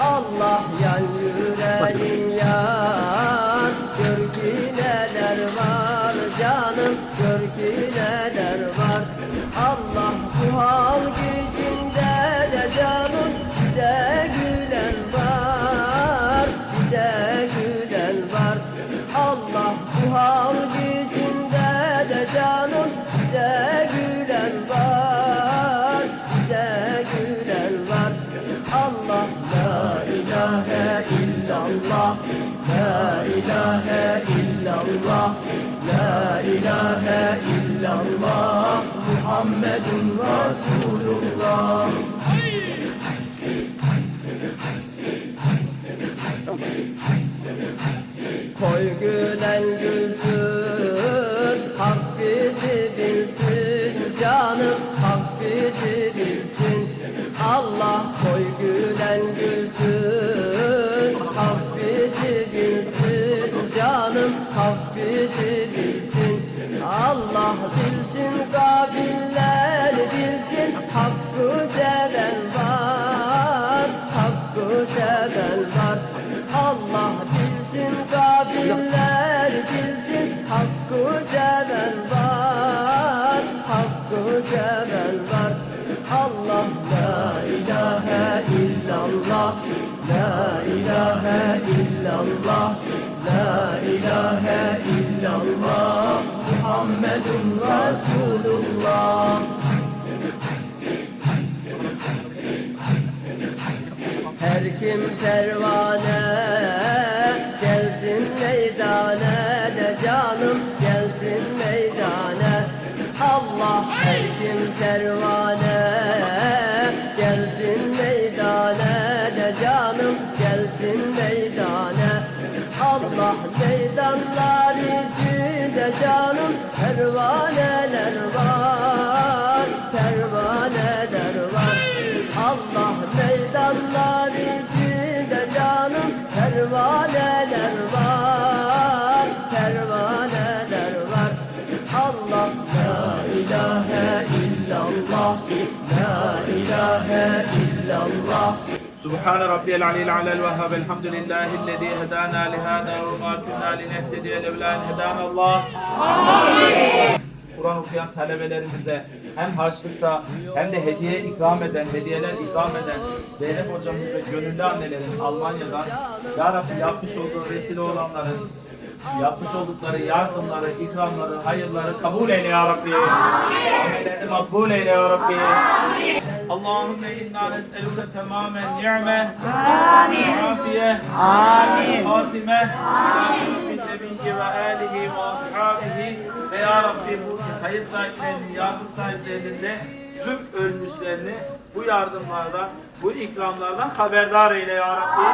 Allah yan yüreğim yan Gör ki neler var canım Gör ki neler var. Allah bu hal gücünde de canım Bize gülen var Bize gülen var. Allah bu hal gücünde illallah La ilahe illallah La ilahe illallah Muhammedun Resulullah Koy gülen gülsün Hak bizi bilsin Canım hak bizi bilsin. Allah hak Allah bilsin kabiller bilsin. Hakkı seven var Hakkı seven var. Allah bilsin kabiller bilsin. Hakkı seven var Hakkı seven var. Allah la ilahe illallah La ilahe illallah La ilahe illallah Muhammedun Resulullah Her kim pervane gelsin meydane de canım gelsin meydane. Allah her kim pervane gelsin meydanlar içinde canım pervaneler var pervaneler var. Allah meydanlar içinde canım pervaneler var pervaneler var. Allah la ilahe illallah la ilahe illallah سبحان ربي العلي العلى الوهاب الحمد لله الذي هدانا لهذا وما كنا لنهتدي لولا ان هدانا الله Kur'an okuyan talebelerimize hem harçlıkta hem de hediye ikram eden, hediyeler ikram eden Zeynep hocamız ve gönüllü annelerin Almanya'dan Ya Rabbi yapmış olduğu vesile olanların yapmış oldukları yardımları, ikramları, hayırları kabul eyle ya Rabbi. Amellerini makbul eyle ya Rabbi. Allahümme inna nes'eluke tamamen ni'me. Amin. Afiye. Amin. Fatime. Amin. Bin nebiyyi ve alihi ve ashabihi. Ve ya Rabbi bu hayır sahiplerinin, yardım sahiplerinin de tüm ölmüşlerini bu yardımlardan, bu ikramlardan haberdar eyle ya Rabbi.